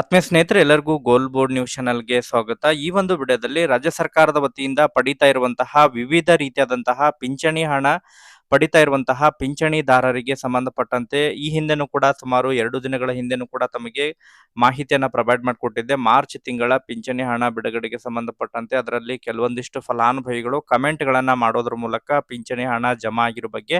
ಆತ್ಮೀಯ ಸ್ನೇಹಿತರೆ, ಎಲ್ಲರಿಗೂ ಗೋಲ್ ಬೋರ್ಡ್ ನ್ಯೂಸ್ ಚಾನಲ್ಗೆ ಸ್ವಾಗತ. ಈ ಒಂದು ವಿಡಿಯೋದಲ್ಲಿ ರಾಜ್ಯ ಸರ್ಕಾರದ ವತಿಯಿಂದ ಪಡಿತಾ ಇರುವಂತಹ ವಿವಿಧ ರೀತಿಯಾದಂತಹ ಪಿಂಚಣಿ ಹಣ ಪಡಿತಾ ಇರುವಂತಹ ಪಿಂಚಣಿದಾರರಿಗೆ ಸಂಬಂಧಪಟ್ಟಂತೆ ಈ ಹಿಂದೆನೂ ಕೂಡ ಸುಮಾರು ಎರಡು ದಿನಗಳ ಹಿಂದೆನೂ ಕೂಡ ತಮಗೆ ಮಾಹಿತಿಯನ್ನ ಪ್ರೊವೈಡ್ ಮಾಡಿಕೊಟ್ಟಿದ್ದೆ. ಮಾರ್ಚ್ ತಿಂಗಳ ಪಿಂಚಣಿ ಹಣ ಬಿಡುಗಡೆಗೆ ಸಂಬಂಧಪಟ್ಟಂತೆ ಅದರಲ್ಲಿ ಕೆಲವೊಂದಿಷ್ಟು ಫಲಾನುಭವಿಗಳು ಕಮೆಂಟ್ ಗಳನ್ನ ಮಾಡೋದ್ರ ಮೂಲಕ ಪಿಂಚಣಿ ಹಣ ಜಮಾ ಆಗಿರೋ ಬಗ್ಗೆ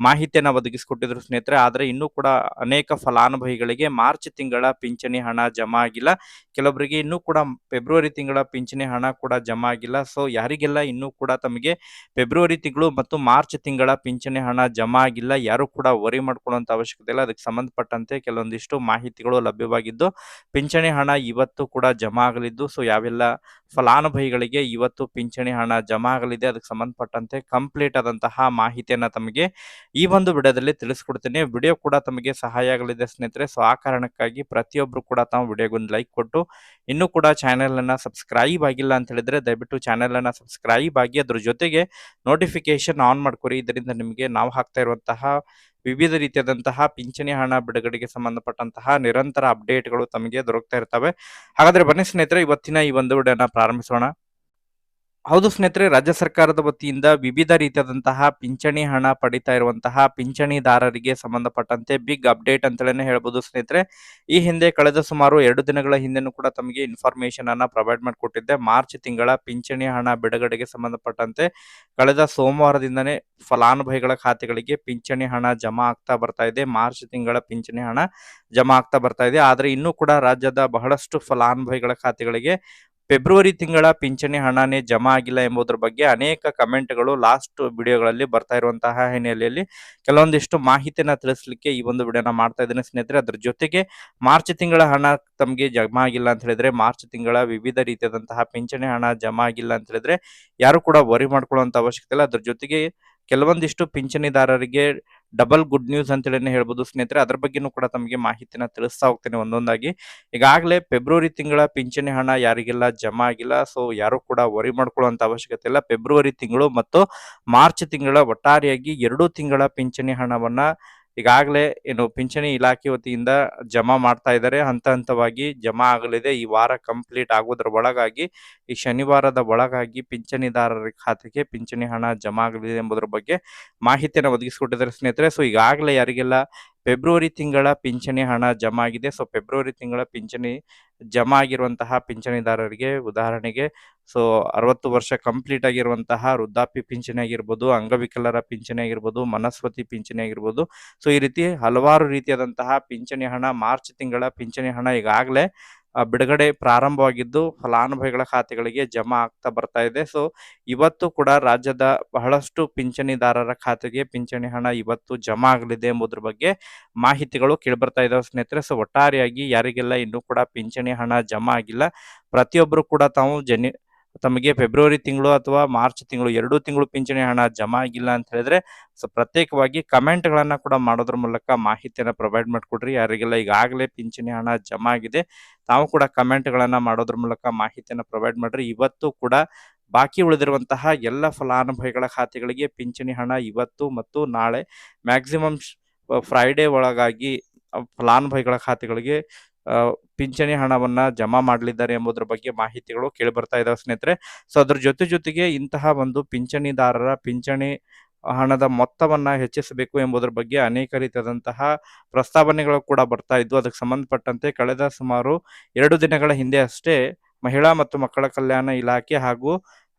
ಮಾಹಿತಿಯನ್ನ ಒದಗಿಸಿಕೊಟ್ಟಿದ್ರು ಸ್ನೇಹಿತರೆ. ಆದ್ರೆ ಇನ್ನೂ ಕೂಡ ಅನೇಕ ಫಲಾನುಭವಿಗಳಿಗೆ ಮಾರ್ಚ್ ತಿಂಗಳ ಪಿಂಚಣಿ ಹಣ ಜಮಾ ಆಗಿಲ್ಲ. ಕೆಲವೊಬ್ಬರಿಗೆ ಇನ್ನೂ ಕೂಡ ಫೆಬ್ರವರಿ ತಿಂಗಳ ಪಿಂಚಣಿ ಹಣ ಕೂಡ ಜಮಾ ಆಗಿಲ್ಲ. ಸೊ ಯಾರಿಗೆಲ್ಲ ಇನ್ನೂ ಕೂಡ ತಮಗೆ ಫೆಬ್ರವರಿ ತಿಂಗಳು ಮತ್ತು ಮಾರ್ಚ್ ತಿಂಗಳ ಪಿಂಚಣಿ ಹಣ ಜಮಾ ಆಗಿಲ್ಲ, ಯಾರು ಕೂಡ ವರಿ ಮಾಡ್ಕೊಳ್ಳುವಂತ ಅವಶ್ಯಕತೆ ಇಲ್ಲ. ಅದಕ್ಕೆ ಸಂಬಂಧಪಟ್ಟಂತೆ ಕೆಲವೊಂದಿಷ್ಟು ಮಾಹಿತಿಗಳು ಲಭ್ಯವಾಗಿದ್ದು, ಪಿಂಚಣಿ ಹಣ ಇವತ್ತು ಕೂಡ ಜಮಾ ಆಗಲಿದ್ದು, ಸೊ ಯಾವೆಲ್ಲ ಫಲಾನುಭವಿಗಳಿಗೆ ಇವತ್ತು ಪಿಂಚಣಿ ಹಣ ಜಮಾ ಆಗಲಿದೆ, ಅದಕ್ಕೆ ಸಂಬಂಧಪಟ್ಟಂತೆ ಕಂಪ್ಲೀಟ್ ಆದಂತಹ ಮಾಹಿತಿಯನ್ನ ತಮಗೆ ಈ ಒಂದು ವಿಡಿಯೋದಲ್ಲಿ ತಿಳಿಸ್ಕೊಡ್ತೇನೆ. ವಿಡಿಯೋ ಕೂಡ ತಮಗೆ ಸಹಾಯ ಆಗಲಿದೆ ಸ್ನೇಹಿತರೆ, ಸೊ ಆ ಕಾರಣಕ್ಕಾಗಿ ಪ್ರತಿಯೊಬ್ಬರು ಕೂಡ ತಾವು ವಿಡಿಯೋಗೊಂದು ಲೈಕ್ ಕೊಟ್ಟು, ಇನ್ನೂ ಕೂಡ ಚಾನೆಲ್ ಅನ್ನ ಸಬ್ಸ್ಕ್ರೈಬ್ ಆಗಿಲ್ಲ ಅಂತ ಹೇಳಿದ್ರೆ ದಯವಿಟ್ಟು ಚಾನೆಲ್ ಅನ್ನ ಸಬ್ಸ್ಕ್ರೈಬ್ ಆಗಿ ಅದ್ರ ಜೊತೆಗೆ ನೋಟಿಫಿಕೇಶನ್ ಆನ್ ಮಾಡ್ಕೊರಿ. ಇದರಿಂದ ನಿಮಗೆ ನಾವು ಹಾಕ್ತಾ ಇರುವಂತಹ ವಿವಿಧ ರೀತಿಯಾದಂತಹ ಪಿಂಚಣಿ ಹಣ ಬಿಡುಗಡೆಗೆ ಸಂಬಂಧಪಟ್ಟಂತಹ ನಿರಂತರ ಅಪ್ಡೇಟ್ಗಳು ತಮಗೆ ದೊರಕ್ತಾ ಇರ್ತವೆ. ಹಾಗಾದ್ರೆ ಬನ್ನಿ ಸ್ನೇಹಿತರೆ, ಇವತ್ತಿನ ಈ ಒಂದು ವಿಡಿಯೋನ ಪ್ರಾರಂಭಿಸೋಣ. ಹೌದು ಸ್ನೇಹಿತರೆ, ರಾಜ್ಯ ಸರ್ಕಾರದ ವತಿಯಿಂದ ವಿವಿಧ ರೀತಿಯಾದಂತಹ ಪಿಂಚಣಿ ಹಣ ಪಡಿತಾ ಇರುವಂತಹ ಪಿಂಚಣಿದಾರರಿಗೆ ಸಂಬಂಧಪಟ್ಟಂತೆ ಬಿಗ್ ಅಪ್ಡೇಟ್ ಅಂತಲೇ ಹೇಳ್ಬೋದು ಸ್ನೇಹಿತರೆ. ಈ ಹಿಂದೆ ಕಳೆದ ಸುಮಾರು ಎರಡು ದಿನಗಳ ಹಿಂದೆನೂ ಕೂಡ ತಮಗೆ ಇನ್ಫಾರ್ಮೇಶನ್ ಅನ್ನ ಪ್ರೊವೈಡ್ ಮಾಡಿಕೊಟ್ಟಿದ್ದೆ. ಮಾರ್ಚ್ ತಿಂಗಳ ಪಿಂಚಣಿ ಹಣ ಬಿಡುಗಡೆಗೆ ಸಂಬಂಧಪಟ್ಟಂತೆ ಕಳೆದ ಸೋಮವಾರದಿಂದನೇ ಫಲಾನುಭವಿಗಳ ಖಾತೆಗಳಿಗೆ ಪಿಂಚಣಿ ಹಣ ಜಮಾ ಆಗ್ತಾ ಬರ್ತಾ ಇದೆ. ಮಾರ್ಚ್ ತಿಂಗಳ ಪಿಂಚಣಿ ಹಣ ಜಮಾ ಆಗ್ತಾ ಬರ್ತಾ ಇದೆ. ಆದ್ರೆ ಇನ್ನೂ ಕೂಡ ರಾಜ್ಯದ ಬಹಳಷ್ಟು ಫಲಾನುಭವಿಗಳ ಖಾತೆಗಳಿಗೆ ಫೆಬ್ರವರಿ ತಿಂಗಳ ಪಿಂಚಣಿ ಹಣನೇ ಜಮಾ ಆಗಿಲ್ಲ ಎಂಬುದರ ಬಗ್ಗೆ ಅನೇಕ ಕಮೆಂಟ್ಗಳು ಲಾಸ್ಟ್ ವಿಡಿಯೋಗಳಲ್ಲಿ ಬರ್ತಾ ಇರುವಂತಹ ಹಿನ್ನೆಲೆಯಲ್ಲಿ ಕೆಲವೊಂದಿಷ್ಟು ಮಾಹಿತಿನ ತಿಳಿಸ್ಲಿಕ್ಕೆ ಈ ಒಂದು ವಿಡಿಯೋನ ಮಾಡ್ತಾ ಇದ್ದೇನೆ. ಸ್ನೇಹಿತರೆ, ಅದ್ರ ಜೊತೆಗೆ ಮಾರ್ಚ್ ತಿಂಗಳ ಹಣ ತಮಗೆ ಜಮಾ ಆಗಿಲ್ಲ ಅಂತ ಹೇಳಿದ್ರೆ, ಮಾರ್ಚ್ ತಿಂಗಳ ವಿವಿಧ ರೀತಿಯಾದಂತಹ ಪಿಂಚಣಿ ಹಣ ಜಮಾ ಆಗಿಲ್ಲ ಅಂತ ಹೇಳಿದ್ರೆ, ಯಾರು ಕೂಡ ವರಿ ಮಾಡ್ಕೊಳ್ಳುವಂತ ಅವಶ್ಯಕತೆ ಇಲ್ಲ. ಅದ್ರ ಜೊತೆಗೆ ಕೆಲವೊಂದಿಷ್ಟು ಪಿಂಚಣಿದಾರರಿಗೆ ಡಬಲ್ ಗುಡ್ ನ್ಯೂಸ್ ಅಂತೇಳಿ ಹೇಳ್ಬೋದು ಸ್ನೇಹಿತರೆ. ಅದ್ರ ಬಗ್ಗೆನೂ ಕೂಡ ತಮಗೆ ಮಾಹಿತಿನ ತಿಳಿಸ್ತಾ ಹೋಗ್ತೇನೆ ಒಂದೊಂದಾಗಿ. ಈಗಾಗಲೇ ಫೆಬ್ರವರಿ ತಿಂಗಳ ಪಿಂಚಣಿ ಹಣ ಯಾರಿಗೆಲ್ಲ ಜಮಾ ಆಗಿಲ್ಲ ಸೊ ಯಾರು ಕೂಡ ವರಿ ಮಾಡ್ಕೊಳ್ಳುವಂತ ಅವಶ್ಯಕತೆ ಇಲ್ಲ. ಫೆಬ್ರವರಿ ತಿಂಗಳು ಮತ್ತು ಮಾರ್ಚ್ ತಿಂಗಳ ಒಟ್ಟಾರೆಯಾಗಿ ಎರಡು ತಿಂಗಳ ಪಿಂಚಣಿ ಹಣವನ್ನ ಈಗಾಗಲೇ ಏನು ಪಿಂಚಣಿ ಇಲಾಖೆ ವತಿಯಿಂದ ಜಮಾ ಮಾಡ್ತಾ ಇದ್ದಾರೆ. ಹಂತ ಹಂತವಾಗಿ ಜಮಾ ಆಗಲಿದೆ. ಈ ವಾರ ಕಂಪ್ಲೀಟ್ ಆಗೋದ್ರ ಒಳಗಾಗಿ, ಈ ಶನಿವಾರದ ಒಳಗಾಗಿ ಪಿಂಚಣಿದಾರರ ಖಾತೆಗೆ ಪಿಂಚಣಿ ಹಣ ಜಮಾ ಆಗಲಿದೆ ಎಂಬುದರ ಬಗ್ಗೆ ಮಾಹಿತಿಯನ್ನು ಒದಗಿಸಿಕೊಟ್ಟಿದ್ದಾರೆ ಸ್ನೇಹಿತರೆ. ಸೊ ಈಗಾಗಲೇ ಯಾರಿಗೆಲ್ಲ ಫೆಬ್ರವರಿ ತಿಂಗಳ ಪಿಂಚಣಿ ಹಣ ಜಮಾ ಆಗಿದೆ ಸೊ, ಫೆಬ್ರವರಿ ತಿಂಗಳ ಪಿಂಚಣಿ ಜಮಾ ಆಗಿರುವಂತಹ ಪಿಂಚಣಿದಾರರಿಗೆ ಉದಾಹರಣೆಗೆ, ಸೊ, ಅರವತ್ತು ವರ್ಷ ಕಂಪ್ಲೀಟ್ ಆಗಿರುವಂತಹ ವೃದ್ಧಾಪ್ಯ ಪಿಂಚಣಿ ಆಗಿರ್ಬೋದು, ಅಂಗವಿಕಲರ ಪಿಂಚಣಿ ಆಗಿರ್ಬೋದು, ಮನಸ್ವತಿ ಪಿಂಚಣಿ ಆಗಿರ್ಬೋದು. ಸೊ, ಈ ರೀತಿ ಹಲವಾರು ರೀತಿಯಾದಂತಹ ಪಿಂಚಣಿ ಹಣ, ಮಾರ್ಚ್ ತಿಂಗಳ ಪಿಂಚಣಿ ಹಣ ಈಗಾಗಲೇ ಬಿಡುಗಡೆ ಪ್ರಾರಂಭವಾಗಿದ್ದು ಫಲಾನುಭವಿಗಳ ಖಾತೆಗಳಿಗೆ ಜಮಾ ಆಗ್ತಾ ಬರ್ತಾ ಇದೆ. ಸೊ, ಇವತ್ತು ಕೂಡ ರಾಜ್ಯದ ಬಹಳಷ್ಟು ಪಿಂಚಣಿದಾರರ ಖಾತೆಗೆ ಪಿಂಚಣಿ ಹಣ ಇವತ್ತು ಜಮಾ ಆಗಲಿದೆ ಎಂಬುದ್ರ ಬಗ್ಗೆ ಮಾಹಿತಿಗಳು ಕೇಳಿಬರ್ತಾ ಇದಾವೆ ಸ್ನೇಹಿತರೆ. ಸೊ, ಒಟ್ಟಾರೆಯಾಗಿ ಯಾರಿಗೆಲ್ಲ ಇನ್ನೂ ಕೂಡ ಪಿಂಚಣಿ ಹಣ ಜಮಾ ಆಗಿಲ್ಲ ಪ್ರತಿಯೊಬ್ಬರು ಕೂಡ ತಾವು ಜನಿ ತಮಗೆ ಫೆಬ್ರವರಿ ತಿಂಗಳು ಅಥವಾ ಮಾರ್ಚ್ ತಿಂಗಳು ಎರಡು ತಿಂಗಳು ಪಿಂಚಣಿ ಹಣ ಜಮಾ ಆಗಿಲ್ಲ ಅಂತ ಹೇಳಿದ್ರೆ, ಸೊ ಪ್ರತ್ಯೇಕವಾಗಿ ಕಮೆಂಟ್ ಗಳನ್ನ ಕೂಡ ಮಾಡೋದ್ರ ಮೂಲಕ ಮಾಹಿತಿಯನ್ನು ಪ್ರೊವೈಡ್ ಮಾಡಿಕೊಡ್ರಿ. ಯಾರಿಗೆಲ್ಲ ಈಗಾಗಲೇ ಪಿಂಚಣಿ ಹಣ ಜಮಾ ಆಗಿದೆ, ತಾವು ಕೂಡ ಕಮೆಂಟ್ ಗಳನ್ನ ಮಾಡೋದ್ರ ಮೂಲಕ ಮಾಹಿತಿಯನ್ನು ಪ್ರೊವೈಡ್ ಮಾಡ್ರಿ. ಇವತ್ತು ಕೂಡ ಬಾಕಿ ಉಳಿದಿರುವಂತಹ ಎಲ್ಲ ಫಲಾನುಭವಿಗಳ ಖಾತೆಗಳಿಗೆ ಪಿಂಚಣಿ ಹಣ ಇವತ್ತು ಮತ್ತು ನಾಳೆ ಮ್ಯಾಕ್ಸಿಮಮ್ ಫ್ರೈಡೇ ಒಳಗಾಗಿ ಫಲಾನುಭವಿಗಳ ಖಾತೆಗಳಿಗೆ ಪಿಂಚಣಿ ಹಣವನ್ನ ಜಮಾ ಮಾಡಲಿದ್ದಾರೆ ಎಂಬುದರ ಬಗ್ಗೆ ಮಾಹಿತಿಗಳು ಕೇಳಿ ಬರ್ತಾ ಇದಾವೆ ಸ್ನೇಹಿತರೆ. ಸೊ ಅದ್ರ ಜೊತೆ ಜೊತೆಗೆ ಇಂತಹ ಒಂದು ಪಿಂಚಣಿದಾರರ ಪಿಂಚಣಿ ಹಣದ ಮೊತ್ತವನ್ನ ಹೆಚ್ಚಿಸಬೇಕು ಎಂಬುದರ ಬಗ್ಗೆ ಅನೇಕ ರೀತಿಯಾದಂತಹ ಪ್ರಸ್ತಾವನೆಗಳು ಕೂಡ ಬರ್ತಾ ಇದ್ವು. ಅದಕ್ಕೆ ಸಂಬಂಧಪಟ್ಟಂತೆ ಕಳೆದ ಸುಮಾರು ಎರಡು ದಿನಗಳ ಹಿಂದೆ ಅಷ್ಟೇ ಮಹಿಳಾ ಮತ್ತು ಮಕ್ಕಳ ಕಲ್ಯಾಣ ಇಲಾಖೆ ಹಾಗೂ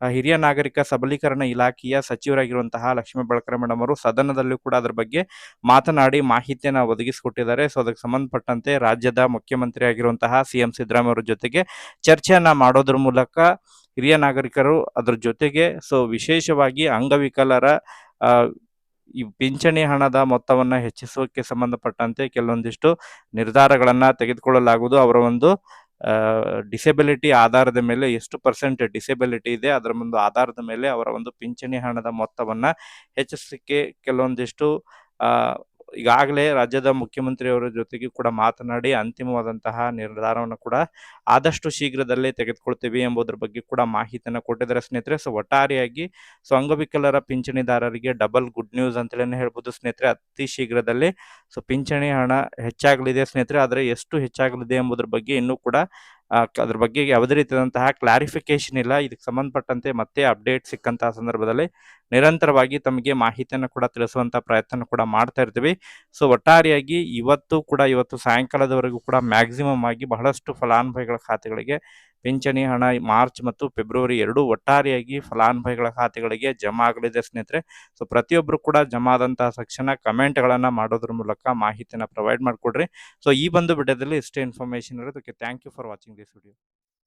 ಹಿರಿಯ ನಾಗರಿಕ ಸಬಲೀಕರಣ ಇಲಾಖೆಯ ಸಚಿವರಾಗಿರುವಂತಹ ಲಕ್ಷ್ಮೀ ಬಳಕರ ಮೇಡಮ್ ಅವರು ಸದನದಲ್ಲೂ ಕೂಡ ಅದರ ಬಗ್ಗೆ ಮಾತನಾಡಿ ಮಾಹಿತಿಯನ್ನು ಒದಗಿಸಿಕೊಟ್ಟಿದ್ದಾರೆ. ಸೊ ಅದಕ್ಕೆ ಸಂಬಂಧಪಟ್ಟಂತೆ ರಾಜ್ಯದ ಮುಖ್ಯಮಂತ್ರಿ ಆಗಿರುವಂತಹ ಸಿ ಎಂ ಸಿದ್ದರಾಮಯ್ಯ ಜೊತೆಗೆ ಚರ್ಚೆಯನ್ನ ಮಾಡೋದ್ರ ಮೂಲಕ ಹಿರಿಯ ನಾಗರಿಕರು ಅದರ ಜೊತೆಗೆ ಸೊ ವಿಶೇಷವಾಗಿ ಅಂಗವಿಕಲರ ಈ ಪಿಂಚಣಿ ಹಣದ ಮೊತ್ತವನ್ನು ಹೆಚ್ಚಿಸೋಕೆ ಸಂಬಂಧಪಟ್ಟಂತೆ ಕೆಲವೊಂದಿಷ್ಟು ನಿರ್ಧಾರಗಳನ್ನು ತೆಗೆದುಕೊಳ್ಳಲಾಗುವುದು. ಅವರ ಒಂದು ಡಿಸೆಬಿಲಿಟಿ ಆಧಾರದ ಮೇಲೆ ಎಷ್ಟು ಪರ್ಸೆಂಟ್ ಡಿಸೆಬಿಲಿಟಿ ಇದೆ, ಅದರ ಒಂದು ಆಧಾರದ ಮೇಲೆ ಅವರ ಒಂದು ಪಿಂಚಣಿ ಹಣದ ಮೊತ್ತವನ್ನು ಹೆಚ್ಚಿಸಲಿಕ್ಕೆ ಕೆಲವೊಂದಿಷ್ಟು ಈಗಾಗಲೇ ರಾಜ್ಯದ ಮುಖ್ಯಮಂತ್ರಿಯವರ ಜೊತೆಗೆ ಕೂಡ ಮಾತನಾಡಿ ಅಂತಿಮವಾದಂತಹ ನಿರ್ಧಾರವನ್ನು ಕೂಡ ಆದಷ್ಟು ಶೀಘ್ರದಲ್ಲೇ ತೆಗೆದುಕೊಳ್ತೀವಿ ಎಂಬುದರ ಬಗ್ಗೆ ಕೂಡ ಮಾಹಿತಿಯನ್ನು ಕೊಟ್ಟಿದ್ದಾರೆ ಸ್ನೇಹಿತರೆ. ಸೊ ಒಟ್ಟಾರೆಯಾಗಿ ಸೊ, ಅಂಗವಿಕಲರ ಪಿಂಚಣಿದಾರರಿಗೆ ಡಬಲ್ ಗುಡ್ ನ್ಯೂಸ್ ಅಂತಲೇ ಹೇಳ್ಬೋದು ಸ್ನೇಹಿತರೆ. ಅತಿ ಶೀಘ್ರದಲ್ಲೇ ಸೊ, ಪಿಂಚಣಿ ಹಣ ಹೆಚ್ಚಾಗಲಿದೆ ಸ್ನೇಹಿತರೆ. ಆದರೆ ಎಷ್ಟು ಹೆಚ್ಚಾಗಲಿದೆ ಎಂಬುದರ ಬಗ್ಗೆ ಇನ್ನೂ ಕೂಡ ಅದ್ರ ಬಗ್ಗೆ ಯಾವುದೇ ರೀತಿಯಾದಂತಹ ಕ್ಲಾರಿಫಿಕೇಶನ್ ಇಲ್ಲ. ಇದಕ್ಕೆ ಸಂಬಂಧಪಟ್ಟಂತೆ ಮತ್ತೆ ಅಪ್ಡೇಟ್ ಸಿಕ್ಕಂತಹ ಸಂದರ್ಭದಲ್ಲಿ ನಿರಂತರವಾಗಿ ತಮಗೆ ಮಾಹಿತಿಯನ್ನು ಕೂಡ ತಿಳಿಸುವಂತ ಪ್ರಯತ್ನ ಕೂಡ ಮಾಡ್ತಾ ಇರ್ತೀವಿ. ಸೊ ಒಟ್ಟಾರೆಯಾಗಿ ಇವತ್ತು ಕೂಡ, ಇವತ್ತು ಸಾಯಂಕಾಲದವರೆಗೂ ಕೂಡ ಮ್ಯಾಕ್ಸಿಮಮ್ ಆಗಿ ಬಹಳಷ್ಟು ಫಲಾನುಭವಿಗಳ ಖಾತೆಗಳಿಗೆ ಪಿಂಚಣಿ ಹಣ ಮಾರ್ಚ್ ಮತ್ತು ಫೆಬ್ರವರಿ ಎರಡೂ ಒಟ್ಟಾರೆಯಾಗಿ ಫಲಾನುಭವಿಗಳ ಖಾತೆಗಳಿಗೆ ಜಮಾ ಆಗಲಿದೆ ಸ್ನೇಹಿತರೆ. ಸೊ ಪ್ರತಿಯೊಬ್ಬರು ಕೂಡ ಜಮಾ ಆದಂತಹ ತಕ್ಷಣ ಕಮೆಂಟ್ಗಳನ್ನ ಮಾಡೋದ್ರ ಮೂಲಕ ಮಾಹಿತಿನ ಪ್ರೊವೈಡ್ ಮಾಡಿಕೊಡ್ರಿ. ಸೊ ಈ ಬಂದು ವಿಡಿಯೋದಲ್ಲಿ ಇಷ್ಟೇ ಇನ್ಫಾರ್ಮೇಷನ್ ಇರೋದಕ್ಕೆ thank you for watching this video